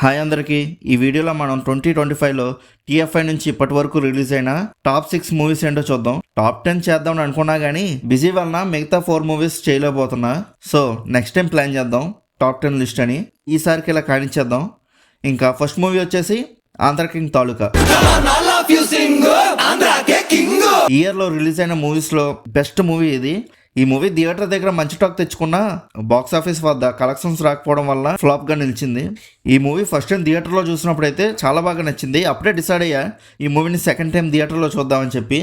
Hi అందరికీ. ఈ వీడియోలో మనం ట్వంటీ ట్వంటీ ఫైవ్లో టీఎఫ్ఐ నుంచి ఇప్పటి వరకు రిలీజ్ అయిన టాప్ సిక్స్ మూవీస్ ఏంటో చూద్దాం. టాప్ టెన్ చేద్దాం అనుకున్నా కానీ బిజీ వలన మిగతా ఫోర్ మూవీస్ చేయలేకపోతున్నా. సో నెక్స్ట్ టైం ప్లాన్ చేద్దాం. టాప్ టెన్ లిస్ట్ అని. ఈసారికి ఇలా కానిచ్చేద్దాం. ఇంకా ఫస్ట్ మూవీ వచ్చేసి ఆంధ్ర కింగ్ తాలూకా. ఇయర్లో రిలీజ్ అయిన మూవీస్లో బెస్ట్ మూవీ ఇది ఈ మూవీ థియేటర్ దగ్గర మంచి టాక్ తెచ్చుకున్న బాక్స్ ఆఫీస్ వద్ద కలెక్షన్స్ రాకపోవడం వల్ల ఫ్లాప్గా నిలిచింది. ఈ మూవీ ఫస్ట్ టైం థియేటర్లో చూసినప్పుడైతే చూసినప్పుడు అయితే చాలా బాగా నచ్చింది. అప్పుడే డిసైడ్ అయ్యా ఈ మూవీని సెకండ్ టైం థియేటర్లో చూద్దామని చెప్పి.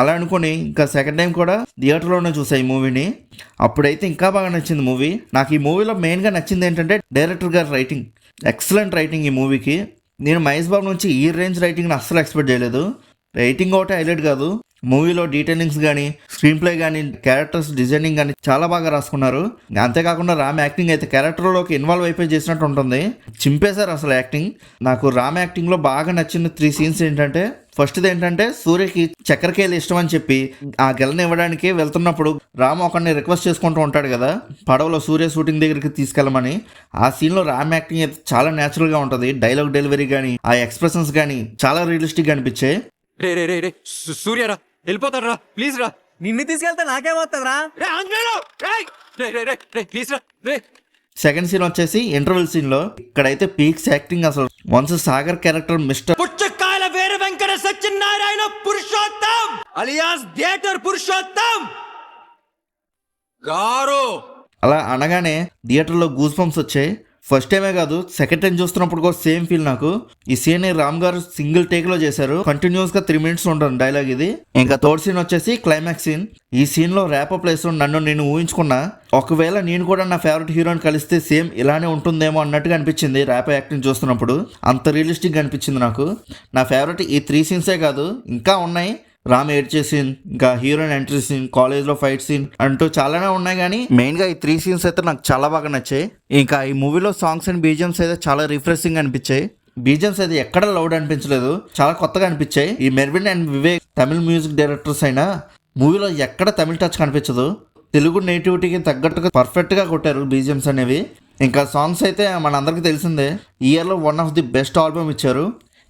అలా అనుకుని ఇంకా సెకండ్ టైం కూడా థియేటర్లోనే చూసా ఈ మూవీని. అప్పుడైతే ఇంకా బాగా నచ్చింది మూవీ. నాకు ఈ మూవీలో మెయిన్గా నచ్చింది ఏంటంటే డైరెక్టర్ గారి రైటింగ్. ఎక్సలెంట్ రైటింగ్ ఈ మూవీకి. నేను మహేష్ బాబు నుంచి ఈ రేంజ్ రైటింగ్ని అస్సలు ఎక్స్పెక్ట్ చేయలేదు. రైటింగ్ ఒకటే హైలైట్ కాదు. మూవీలో డీటెయిలింగ్స్ కానీ స్క్రీన్ ప్లే కానీ క్యారెక్టర్స్ డిజైనింగ్ కానీ చాలా బాగా రాసుకున్నారు. అంతేకాకుండా రామ్ యాక్టింగ్ అయితే క్యారెక్టర్లోకి ఇన్వాల్వ్ అయిపోయి చేసినట్టు ఉంటుంది. చింపేశారు అసలు యాక్టింగ్ నాకు రామ్ యాక్టింగ్లో బాగా నచ్చిన త్రీ సీన్స్ ఏంటంటే ఫస్ట్ది ఏంటంటే సూర్యకి చక్కెరకేలు ఇష్టం అని చెప్పి ఆ గెలని ఇవ్వడానికి వెళ్తున్నప్పుడు రామ్ ఒకరిని రిక్వెస్ట్ చేసుకుంటూ ఉంటాడు కదా పడవలో సూర్య షూటింగ్ దగ్గరికి తీసుకెళ్ళమని. ఆ సీన్లో రామ్ యాక్టింగ్ అయితే చాలా న్యాచురల్గా ఉంటుంది. డైలాగ్ డెలివరీ కానీ ఆ ఎక్స్ప్రెషన్స్ కానీ చాలా రియలిస్టిక్గా అనిపించాయి. రే రే రే రే సు- సూర్య రా వెళ్ళిపోతాడు రా ప్లీజ్ రా. నిన్ను తీసుకెళ్తే నాకేమవుతుందిరా రే? ఆంజనేయులు రేయ్! రే రే రే రే ప్లీజ్ రా రే. సెకండ్ సీన్ వచ్చేసి ఇంటర్వెల్ సీన్లో ఇక్కడైతే పీక్స్ యాక్టింగ్ అసలు. Once Sagar character mister Puchakayala Veera Venkata Satyanarayana Purushottam alias theatre Purushottam. గారు. అలా అనగానే థియేటర్లో గూస్ బంప్స్ వచ్చాయి. ఫస్ట్ టైమే కాదు సెకండ్ టైం చూస్తున్నప్పుడు కూడా సేమ్ ఫీల్ నాకు. ఈ సీన్ రామ్ గారు సింగిల్ టేక్లో చేశారు. కంటిన్యూస్గా త్రీ మినిట్స్ ఉంటుంది డైలాగ్ ఇది. ఇంకా థర్డ్ సీన్ వచ్చేసి క్లైమాక్స్ సీన్ ఈ సీన్లో ర్యాప్ ప్లేస్ నన్ను నేను ఊహించుకున్నా ఒకవేళ నేను కూడా నా ఫేవరెట్ హీరోని కలిస్తే సేమ్ ఇలానే ఉంటుందేమో అన్నట్టుగా అనిపించింది ర్యాప్ యాక్టింగ్ చూస్తున్నప్పుడు. అంత రియలిస్టిక్ అనిపించింది నాకు. నా ఫేవరెట్ ఈ త్రీ సీన్సే కాదు ఇంకా ఉన్నాయి. రామ్ ఏడ్చే సీన్ ఇంకా హీరోయిన్ ఎంట్రీ సీన్ కాలేజ్లో ఫైట్ సీన్ అంటూ చాలానే ఉన్నాయి కానీ మెయిన్గా ఈ త్రీ సీన్స్ అయితే నాకు చాలా బాగా నచ్చాయి. ఇంకా ఈ మూవీలో సాంగ్స్ అండ్ బీజిఎమ్స్ అయితే చాలా రిఫ్రెషింగ్ అనిపించాయి. బీజిఎమ్స్ అయితే ఎక్కడ లౌడ్ అనిపించలేదు చాలా కొత్తగా అనిపించాయి. ఈ Mervin and Vivek Tamil music directors అయినా మూవీలో ఎక్కడ తమిళ టచ్ కనిపించదు. తెలుగు నేటివిటీకి తగ్గట్టుగా పర్ఫెక్ట్గా కొట్టారు బీజిఎమ్స్ అనేవి. ఇంకా సాంగ్స్ అయితే మనందరికీ తెలిసిందే ఇయర్లో one of the best album ఇచ్చారు.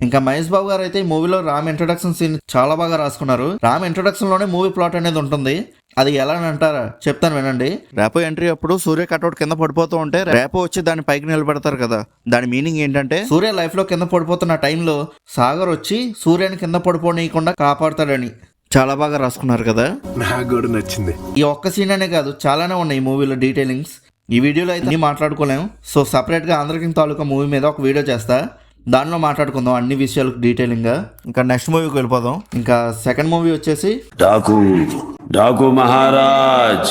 ఇంకా మహేష్ బాబు గారు అయితే ఈ మూవీలో రామ్ ఇంట్రొడక్షన్ సీన్ చాలా బాగా రాసుకున్నారు. రామ్ ఇంట్రొడక్షన్లోనే మూవీ ప్లాట్ అనేది ఉంటుంది. అది ఎలా అని అంటారా? చెప్తాను వినండి. రేపో ఎంట్రీ అప్పుడు సూర్య కట్అవుట్ కింద పడిపోతూ ఉంటే రేపో వచ్చి దాని పైకి నిలబెడతారు కదా. దాని మీనింగ్ ఏంటంటే సూర్య లైఫ్లో కింద పడిపోతున్న టైంలో సాగర్ వచ్చి సూర్యని కింద పడిపోనీయకుండా కాపాడతాడని చాలా బాగా రాసుకున్నారు కదా. నాకు కూడా నచ్చింది. ఈ ఒక్క సీన్ అనే కాదు చాలానే ఉన్నాయి ఈ మూవీలో డీటెయిలింగ్స్ ఈ వీడియోలో అయితే మాట్లాడుకోలేము సో సపరేట్గా ఆంధ్రకింగ్ తాలూకా మూవీ మీద ఒక వీడియో చేస్తా. దానిలో మాట్లాడుకుందాం అన్ని విషయాలకు డీటెయిలింగ్గా ఇంకా నెక్స్ట్ మూవీకి వెళ్ళిపోదాం. ఇంకా సెకండ్ మూవీ వచ్చేసి డాకు డాకు మహారాజ్.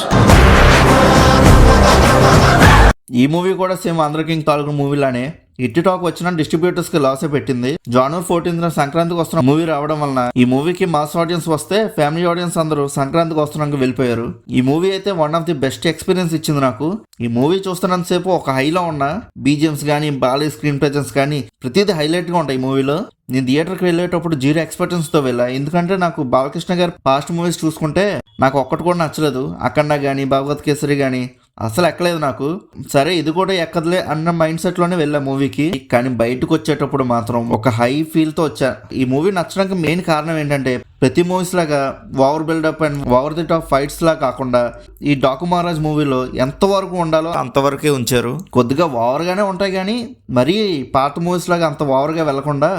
ఈ మూవీ కూడా సేమ్ ఆంధ్ర కింగ్ తాలూకు మూవీలానే ఇట్టి టాక్ వచ్చిన డిస్ట్రిబ్యూటర్స్కి లాసే పెట్టింది. జనవరి ఫోర్టీన్త్ సంక్రాంతికి వస్తున్న మూవీ రావడం వలన ఈ మూవీకి మాస్ ఆడియన్స్ వస్తే ఫ్యామిలీ ఆడియన్స్ అందరూ సంక్రాంతికి వస్తున్నాక వెళ్ళిపోయారు. ఈ మూవీ అయితే one of the best experience ఇచ్చింది నాకు. ఈ మూవీ చూస్తున్నంత సేపు ఒక హైలో ఉన్న బీజిఎమ్స్ కానీ బాలీ స్క్రీన్ ప్రెజెన్స్ కానీ ప్రతిదీ హైలైట్గా ఉంటాయి ఈ మూవీలో. నేను థియేటర్కి వెళ్ళేటప్పుడు జీరో ఎక్స్పెక్టెన్స్తో వెళ్ళా. ఎందుకంటే నాకు బాలకృష్ణ గారి పాస్ట్ మూవీస్ చూసుకుంటే నాకు ఒక్కటి కూడా నచ్చలేదు. అఖండ కానీ భగవత్ కేసరి కానీ అసలు ఎక్కలేదు నాకు. సరే ఇది కూడా ఎక్కదులే అన్న మైండ్ సెట్లోనే వెళ్ళా మూవీకి. కానీ బయటకు వచ్చేటప్పుడు మాత్రం ఒక హై ఫీల్తో వచ్చా. ఈ మూవీ నచ్చడానికి మెయిన్ కారణం ఏంటంటే ప్రతి మూవీస్ లాగా over buildup and over the top fights లా కాకుండా ఈ డాకు మహారాజ్ మూవీలో ఎంత వరకు ఉండాలో అంతవరకే ఉంచారు. కొద్దిగా ఓవర్ గానే ఉంటాయి కానీ మరీ పాత మూవీస్ లాగా అంత ఓవర్గా వెళ్ళకుండా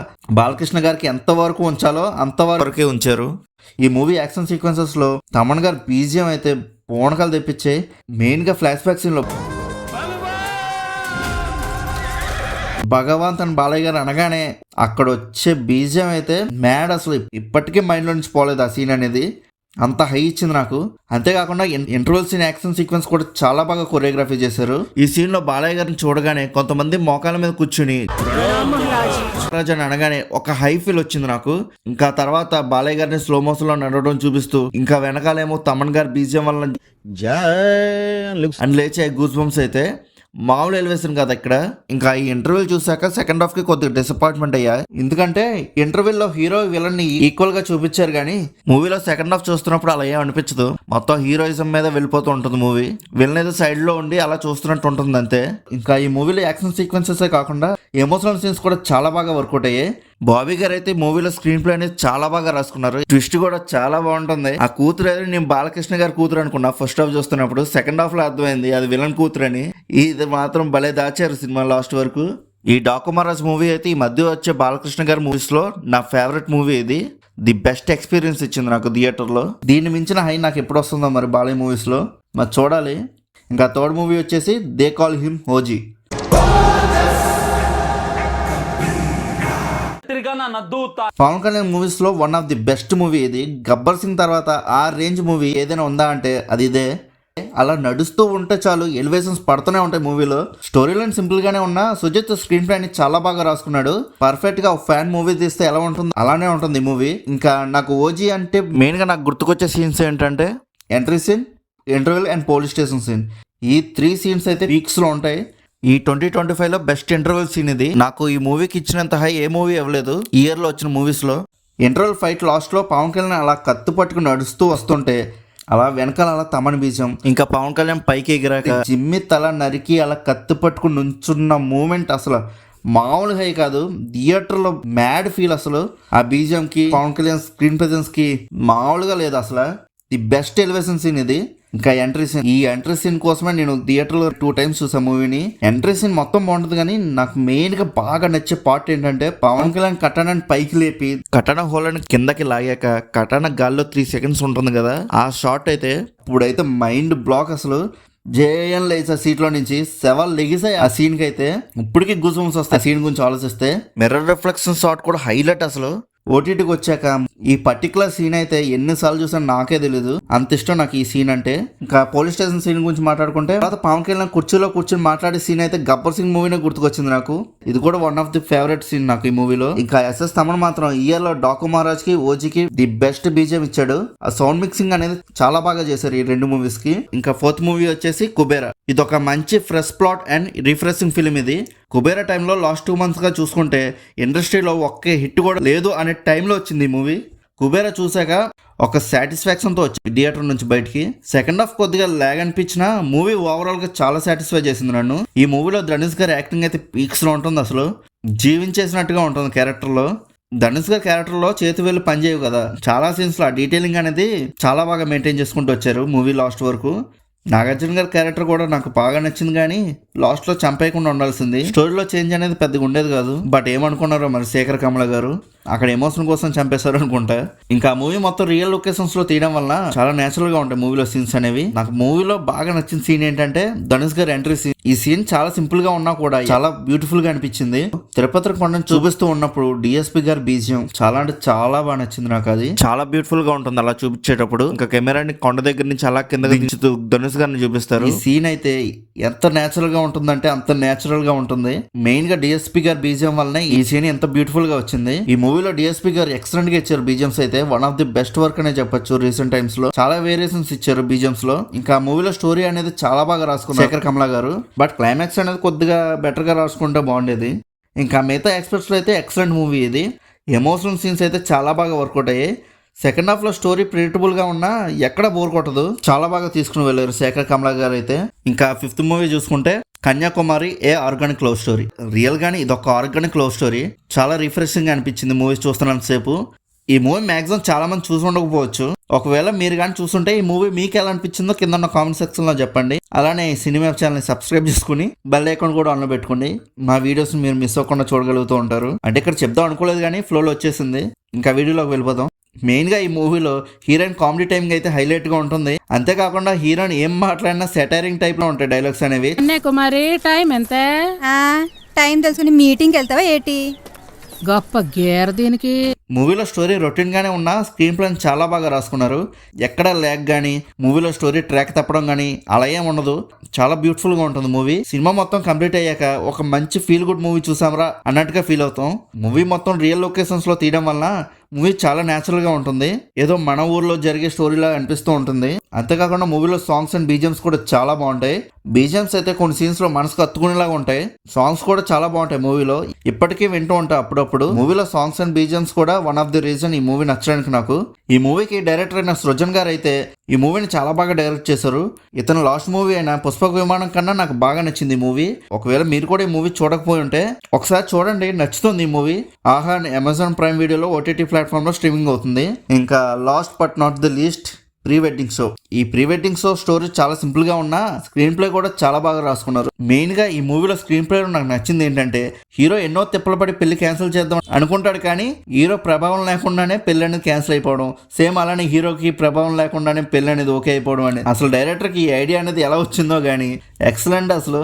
బాలకృష్ణ గారికి ఎంత వరకు ఉంచాలో అంతవరకే ఉంచారు. ఈ మూవీ యాక్షన్ సీక్వెన్సెస్లో తమన్ గారు బీజియం అయితే పూనకాలు తెప్పించే మెయిన్గా ఫ్లాష్ బ్యాక్ సీన్లో భగవంత్ అని బాలయ్య గారు అనగానే అక్కడ వచ్చే బీజం అయితే మ్యాడ్ అసలు ఇప్పటికీ మైండ్లో నుంచి పోలేదు ఆ సీన్ అనేది. అంత హై ఇచ్చింది నాకు. అంతేకాకుండా ఇంటర్వెల్ సీన్ యాక్షన్ సీక్వెన్స్ కూడా చాలా బాగా కొరియోగ్రఫీ చేశారు. ఈ సీన్లో బాలయ్య గారిని చూడగానే కొంతమంది మోకాల మీద కూర్చుని రాజు అని అనగానే ఒక హై ఫీల్ వచ్చింది నాకు. ఇంకా తర్వాత బాలయ్య గారిని స్లో మోషన్లో నడవడం చూపిస్తూ ఇంకా వెనకాలేమో తమన్ గారి బీజం వల్ల అని లేచే గూస్ బంప్స్ అయితే మామూలు ఎలివేషన్ కదా ఇక్కడ ఇంకా ఈ ఇంటర్వ్యూ చూసాక సెకండ్ హాఫ్కి కొద్దిగా డిసప్పాయింట్మెంట్ అయ్యా. ఎందుకంటే ఇంటర్వ్యూ లో హీరో విలన్ని ఈక్వల్గా చూపించారు కానీ మూవీలో సెకండ్ హాఫ్ చూస్తున్నప్పుడు అలా ఏం అనిపించదు. మొత్తం హీరోయిజం మీద వెళ్ళిపోతూ ఉంటుంది మూవీ. విలన్ ఏదో సైడ్లో ఉండి అలా చూస్తున్నట్టు ఉంటుంది అంతే. ఇంకా ఈ మూవీలో యాక్షన్ సీక్వెన్సెస్ కాకుండా ఎమోషనల్ సీన్స్ కూడా చాలా బాగా వర్కౌట్ అయ్యాయి. బాబీ గారు అయితే మూవీలో స్క్రీన్ ప్లే అనేది చాలా బాగా రాసుకున్నారు. ట్విస్ట్ కూడా చాలా బాగుంటుంది. ఆ కూతురు అయితే నేను బాలకృష్ణ గారి కూతురు అనుకున్నా. ఫస్ట్ హాఫ్ చూస్తున్నప్పుడు. సెకండ్ హాఫ్లో అర్థమైంది. అది విలన్ కూతురు అని ఇది మాత్రం భలే దాచారు సినిమా లాస్ట్ వరకు. ఈ డాకుమారాజ్ మూవీ అయితే ఈ మధ్య వచ్చే బాలకృష్ణ గారి మూవీస్లో నా ఫేవరెట్ మూవీ ఇది. ది బెస్ట్ ఎక్స్పీరియన్స్ ఇచ్చింది నాకు థియేటర్లో దీన్ని మించిన హై నాకు ఎప్పుడు వస్తుందో మరి బాలయ్య మూవీస్లో మరి చూడాలి. ఇంకా థర్డ్ మూవీ వచ్చేసి they call him OG Pawan Kalyan మూవీస్లో one of the best movie ఇది. గబ్బర్ సింగ్ తర్వాత ఆ రేంజ్ మూవీ ఏదైనా ఉందా అంటే అది ఇదే. అలా నడుస్తూ ఉంటే చాలు ఎలివేషన్స్ పడుతూనే ఉంటాయి మూవీలో. స్టోరీ లైన్ సింపుల్ గానే ఉన్నా సుజిత్ స్క్రీన్ ప్లే ని చాలా బాగా రాసుకున్నాడు. పర్ఫెక్ట్గా ఫ్యాన్ మూవీ తీస్తే ఎలా ఉంటుంది అలానే ఉంటుంది ఈ మూవీ ఇంకా నాకు ఓజీ అంటే మెయిన్గా నాకు గుర్తుకొచ్చే సీన్స్ ఏంటంటే entry scene interval and police station scene ఈ త్రీ సీన్స్ అయితే వీక్స్లో ఉంటాయి. ఈ ట్వంటీ ట్వంటీ ఫైవ్లో బెస్ట్ ఇంటర్వెల్ సీన్ ఇది. నాకు ఈ మూవీకి ఇచ్చినంత హై ఏ మూవీ ఇవ్వలేదు. ఈ ఇయర్లో వచ్చిన మూవీస్లో. ఇంటర్వెల్ ఫైట్ లాస్ట్లో పవన్ కళ్యాణ్ అలా కత్తు పట్టుకుని నడుస్తూ వస్తుంటే అలా వెనకాల అలా తమని బీజం. ఇంకా పవన్ కళ్యాణ్ పైకి ఎగిరాక జిమ్మి తల నరికి అలా కత్తి పట్టుకుని నుంచున్న మూమెంట్ అసలు మామూలు హై కాదు. థియేటర్లో మ్యాడ్ ఫీల్ అసలు. ఆ బీజం కి పవన్ కళ్యాణ్ స్క్రీన్ ప్రెజెన్స్కి మామూలుగా లేదు అసలు. ది బెస్ట్ ఎలివేషన్ సీన్ ఇది. ఇంకా ఎంట్రీ సీన్ ఈ ఎంట్రీ సీన్ కోసమే నేను థియేటర్లో టూ టైమ్స్ చూసా మూవీని ఎంట్రీ సీన్ మొత్తం బాగుంటుంది కానీ నాకు మెయిన్గా బాగా నచ్చే పార్ట్ ఏంటంటే పవన్ కళ్యాణ్ కట్టడాన్ని పైకి లేపి కట్టడ హోల్ని కిందకి లాగాక కట్టడ గాల్లో త్రీ సెకండ్స్ ఉంటుంది కదా. ఆ షాట్ అయితే ఇప్పుడైతే మైండ్ బ్లాక్ అసలు. జేఎన్ లేచా సీట్లో నుంచి సెవెన్ లెగిసాయి ఆ సీన్కి అయితే. ఇప్పటికీ గుజుమ్స్ వస్తాయి సీన్ గురించి ఆలోచిస్తే. మిర్రర్ రిఫ్లెక్షన్ షాట్ కూడా హైలైట్ అసలు. ఓటీటీకి వచ్చాక ఈ పర్టికులర్ సీన్ అయితే ఎన్నిసార్లు చూసాను నాకే తెలీదు. అంత ఇష్టం నాకు ఈ సీన్ అంటే. ఇంకా పోలీస్ స్టేషన్ సీన్ గురించి మాట్లాడుకుంటే తర్వాత పవన్ కళ్యాణ్ కుర్చీలో కూర్చొని మాట్లాడే సీన్ అయితే గబ్బర్ సింగ్ మూవీనే గుర్తుకొచ్చింది నాకు. ఇది కూడా one of the favourite scene నాకు ఈ మూవీలో. ఇంకా ఎస్ఎస్ తమన్ మాత్రం ఇయర్లో డాకు మహారాజ్కి ఓజీకి ది బెస్ట్ బీజియం ఇచ్చాడు. ఆ సౌండ్ మిక్సింగ్ అనేది చాలా బాగా చేశారు ఈ రెండు మూవీస్కి. ఇంకా ఫోర్త్ మూవీ వచ్చేసి కుబేరా ఇది ఒక మంచి fresh plot and refreshing film ఇది. కుబేరా టైంలో లాస్ట్ టూ మంత్స్గా చూసుకుంటే ఇండస్ట్రీలో ఒక్క హిట్ కూడా లేదు అనే టైంలో వచ్చింది ఈ మూవీ. కుబేరా చూశాక ఒక సాటిస్ఫాక్షన్తో వచ్చింది థియేటర్ నుంచి బయటికి. సెకండ్ హాఫ్ కొద్దిగా లాగ్ అనిపించిన మూవీ ఓవరాల్గా చాలా సాటిస్ఫై చేసింది నన్ను. ఈ మూవీలో ధనుష్ గారి యాక్టింగ్ అయితే పీక్స్లో ఉంటుంది అసలు. జీవించేసినట్టుగా ఉంటుంది క్యారెక్టర్లో ధనుష్ గారి క్యారెక్టర్లో చేతి వేలు పనిచేయవు కదా. చాలా సీన్స్లో ఆ డీటెయిలింగ్ అనేది చాలా బాగా మెయింటైన్ చేసుకుంటూ వచ్చారు మూవీ లాస్ట్ వరకు. నాగార్జున గారి క్యారెక్టర్ కూడా నాకు బాగా నచ్చింది కానీ లాస్ట్లో చంపేయకుండా ఉండాల్సింది. స్టోరీలో చేంజ్ అనేది పెద్దగా ఉండేది కాదు. బట్ ఏమనుకున్నారో మరి శేఖర్ కమల గారు. అక్కడ ఎమోషన్ కోసం చంపేశారు అనుకుంటా. ఇంకా మూవీ మొత్తం రియల్ లొకేషన్స్లో తీయడం వల్ల చాలా నేచురల్గా ఉంటాయి మూవీలో సీన్స్ అనేవి. నాకు మూవీలో బాగా నచ్చిన సీన్ ఏంటంటే ధనుష్ గారి ఎంట్రీ సీన్ ఈ సీన్ చాలా సింపుల్గా ఉన్నా కూడా చాలా బ్యూటిఫుల్గా అనిపించింది. తిరుపతి కొండను చూపిస్తూ ఉన్నప్పుడు డిఎస్పి గారి బీజియం చాలా అంటే చాలా బాగా నచ్చింది నాకు అది. చాలా బ్యూటిఫుల్గా ఉంటుంది అలా చూపించేటప్పుడు. ఇంకా కెమెరాని కొండ దగ్గర నుంచి అలా కింద దించుతూ ధనుష్ గారిని చూపిస్తారు. ఈ సీన్ అయితే ఎంత నేచురల్గా ఉంటుందంటే అంత నేచురల్గా ఉంటుంది. మెయిన్గా డిఎస్పి గారి బీజియం వల్లనే ఈ సీన్ ఎంత బ్యూటిఫుల్గా వచ్చింది. ఈ మూవీ మూవీలో డిఎస్పి గారు ఎక్సలెంట్గా ఇచ్చారు బీజిఎంస్ అయితే. One of the best work అనే చెప్పొచ్చు రీసెంట్ టైమ్స్లో. చాలా వేరియేషన్స్ ఇచ్చారు బీజిఎంస్లో. ఇంకా మూవీలో స్టోరీ అనేది చాలా బాగా రాసుకున్నారు శేఖర్ కమలా గారు. బట్ క్లైమాక్స్ అనేది కొద్దిగా బెటర్గా రాసుకుంటే బాగుండేది. ఇంకా మిగతా ఎక్స్పెక్ట్స్లో అయితే ఎక్సలెంట్ మూవీ ఇది. ఎమోషనల్ సీన్స్ అయితే చాలా బాగా వర్కౌట్ అయ్యాయి. సెకండ్ హాఫ్లో స్టోరీ ప్రిడిక్టబుల్గా ఉన్నా ఎక్కడ బోర్ కొట్టదు. చాలా బాగా తీసుకుని వెళ్ళారు శేఖర్ కమలా గారు అయితే. ఇంకా ఫిఫ్త్ మూవీ చూసుకుంటే Kanyakumari a organic love story real గానీ ఇది ఒక ఆర్గానిక్ లవ్ స్టోరీ చాలా రిఫ్రెషింగ్ అనిపించింది మూవీస్ చూస్తున్నంత సేపు. ఈ మూవీ మాక్సిమం చాలా మంది చూసి ఉండకపోవచ్చు. ఒకవేళ మీరు కానీ చూస్తుంటే ఈ మూవీ మీకు ఎలా అనిపించిందో కింద ఉన్న కామెంట్ సెక్షన్లో చెప్పండి. అలానే ఈ సినిమా ఛానల్ సబ్స్క్రైబ్ చేసుకుని బెల్ ఐకాన్ కూడా ఆన్లో పెట్టుకోండి. మా వీడియోస్ మీరు మిస్ అవ్వకుండా చూడగలుగుతూ ఉంటారు. అంటే ఇక్కడ చెప్దాం అనుకోలేదు కానీ ఫ్లోలో వచ్చేసింది. ఇంకా వీడియోలోకి వెళ్ళిపోదాం. మెయిన్గా ఈ మూవీలో హీరోయిన్ కామెడీ టైమింగ్ అయితే హైలైట్గా ఉంటుంది. అంతేకాకుండా హీరోయిన్ ఏం మాట్లాడినా సెటైరింగ్ టైప్లో ఉంటాయి డైలాగ్స్ అనేవి. కన్యాకుమారి టైం ఎంత? ఆ, టైం తెలుసుకుని మీటింగ్కి వెళ్తావా ఏటి? గొప్ప గేర దీనికి. మూవీలో స్టోరీ రొటీన్ గానే ఉన్నా స్క్రీన్ ప్లే చాలా బాగా రాసుకున్నారు. ఎక్కడ ల్యాగ్ గానీ మూవీలో స్టోరీ ట్రాక్ తప్పడం గానీ అలా ఏం ఉండదు. చాలా బ్యూటిఫుల్గా ఉంటుంది మూవీ. సినిమా మొత్తం కంప్లీట్ అయ్యాక ఒక మంచి ఫీల్ గుడ్ మూవీ చూసామరా అన్నట్టుగా ఫీల్ అవుతాం. మూవీ మొత్తం రియల్ లొకేషన్స్లో తీయడం వల్ల మూవీ చాలా న్యాచురల్గా ఉంటుంది. ఏదో మన ఊర్లో జరిగే స్టోరీలా అనిపిస్తూ ఉంటుంది. అంతేకాకుండా మూవీలో సాంగ్స్ అండ్ బీజిఎమ్స్ కూడా చాలా బాగుంటాయి. బీజిఎమ్స్ అయితే కొన్ని సీన్స్లో మనసుకు అత్తుకునేలాగా ఉంటాయి. సాంగ్స్ కూడా చాలా బాగుంటాయి మూవీలో. ఇప్పటికీ వింటూ ఉంటా అప్పుడప్పుడు. మూవీలో సాంగ్స్ అండ్ బీజిఎమ్స్ కూడా వన్ ఆఫ్ ది రీజన్ ఈ మూవీ నచ్చడానికి నాకు. ఈ మూవీకి డైరెక్టర్ అయిన సృజన్ గారు అయితే ఈ మూవీని చాలా బాగా డైరెక్ట్ చేశారు. ఇతను లాస్ట్ మూవీ అయిన పుష్పక విమానం కన్నా నాకు బాగా నచ్చింది ఈ మూవీ. ఒకవేళ మీరు కూడా ఈ మూవీ చూడకపోయి ఉంటే ఒకసారి చూడండి నచ్చుతుంది ఈ మూవీ. ఆహా అమెజాన్ ప్రైమ్ వీడియోలో ఓటీటీ ప్లాట్ఫామ్ ప్లాట్ఫామ్లో స్ట్రీమింగ్ అవుతుంది. ఇంకా last but not the least pre wedding show. ఈ ప్రీ వెడ్డింగ్ షో స్టోరీ చాలా సింపుల్గా ఉన్నా స్క్రీన్ ప్లే కూడా చాలా బాగా రాసుకున్నారు. మెయిన్గా ఈ మూవీలో స్క్రీన్ ప్లే నాకు నచ్చింది ఏంటంటే హీరో ఎన్నో తిప్పలు పడి పెళ్ళి క్యాన్సిల్ చేద్దాం అనుకుంటాడు కానీ హీరో ప్రభావం లేకుండానే పెళ్ళి అనేది క్యాన్సిల్ అయిపోవడం సేమ్ అలానే హీరోకి ప్రభావం లేకుండానే పెళ్ళి అనేది ఓకే అయిపోవడం అని. అసలు డైరెక్టర్కి ఈ ఐడియా అనేది ఎలా వచ్చిందో కానీ ఎక్సలెంట్ అసలు.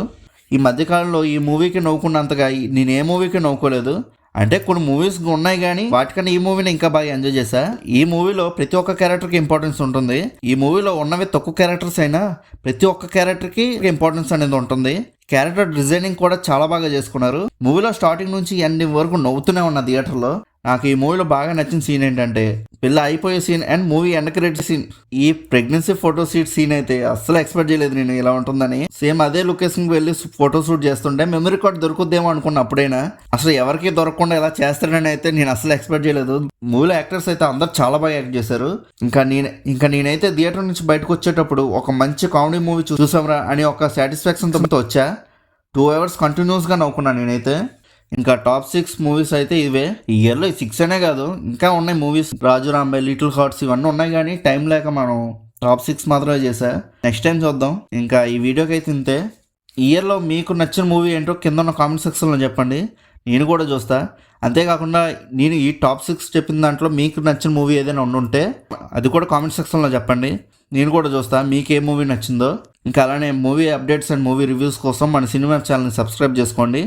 ఈ మధ్యకాలంలో ఈ మూవీకి నవ్వుకున్నంతగా నేను ఏ మూవీకి నవ్వుకోలేదు. అంటే కొన్ని మూవీస్ ఉన్నాయి కానీ వాటికన్నా ఈ మూవీని ఇంకా బాగా ఎంజాయ్ చేశా. ఈ మూవీలో ప్రతి ఒక్క క్యారెక్టర్కి ఇంపార్టెన్స్ ఉంటుంది. ఈ మూవీలో ఉన్నవి తక్కువ క్యారెక్టర్స్ అయినా ప్రతి ఒక్క క్యారెక్టర్కి ఇంపార్టెన్స్ అనేది ఉంటుంది. క్యారెక్టర్ డిజైనింగ్ కూడా చాలా బాగా చేసుకున్నారు. మూవీలో స్టార్టింగ్ నుంచి ఎండింగ్ వరకు నవ్వుతూనే ఉన్న థియేటర్లో నాకు ఈ మూవీలో బాగా నచ్చిన సీన్ ఏంటంటే పిల్ల అయిపోయే scene and movie end credit scene ఈ ప్రెగ్నెన్సీ ఫోటో షూట్ సీన్ అయితే అస్సలు ఎక్స్పెక్ట్ చేయలేదు నేను ఇలా ఉంటుందని. సేమ్ అదే లొకేషన్కి వెళ్ళి ఫోటో షూట్ చేస్తుంటే మెమరీ కార్డ్ దొరుకుద్దేమో అనుకున్న అప్పుడైనా. అసలు ఎవరికి దొరకకుండా ఇలా చేస్తాడని అయితే నేను అసలు ఎక్స్పెక్ట్ చేయలేదు. మూవీలో యాక్టర్స్ అయితే అందరు చాలా బాగా యాక్ట్ చేశారు. ఇంకా నేను ఇంకా నేనైతే థియేటర్ నుంచి బయటకు వచ్చేటప్పుడు ఒక మంచి కామెడీ మూవీ చూసాంరా అని ఒక సాటిస్ఫాక్షన్తో వచ్చా. టూ అవర్స్ కంటిన్యూస్గా నవ్వుకున్నాను నేనైతే. ఇంకా టాప్ సిక్స్ మూవీస్ అయితే ఇవే. ఈ ఇయర్లో సిక్స్ అనే కాదు ఇంకా ఉన్నాయి movies. Raju Rambai little hearts ఇవన్నీ ఉన్నాయి కానీ టైం లేక మనం టాప్ సిక్స్ మాత్రమే చేసా. నెక్స్ట్ టైం చూద్దాం. ఇంకా ఈ వీడియోకి అయితే ఇంతే. ఈ ఇయర్లో మీకు నచ్చిన మూవీ ఏంటో కింద ఉన్న కామెంట్ సెక్షన్లో చెప్పండి. నేను కూడా చూస్తా. అంతేకాకుండా నేను ఈ టాప్ సిక్స్ చెప్పిన దాంట్లో మీకు నచ్చిన మూవీ ఏదైనా ఉండుంటే అది కూడా కామెంట్ సెక్షన్లో చెప్పండి. నేను కూడా చూస్తా. మీకు ఏ మూవీ నచ్చిందో. ఇంకా అలానే movie updates and movie reviews కోసం మన సినిమా ఛానల్ని సబ్స్క్రైబ్ చేసుకోండి.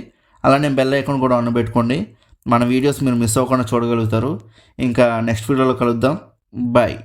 అలానే బెల్ ఐకాన్ కూడా ఆన్ పెట్టుకోండి. మన వీడియోస్ మీరు మిస్ అవ్వకుండా చూడగలుగుతారు. ఇంకా నెక్స్ట్ వీడియోలో కలుద్దాం. బాయ్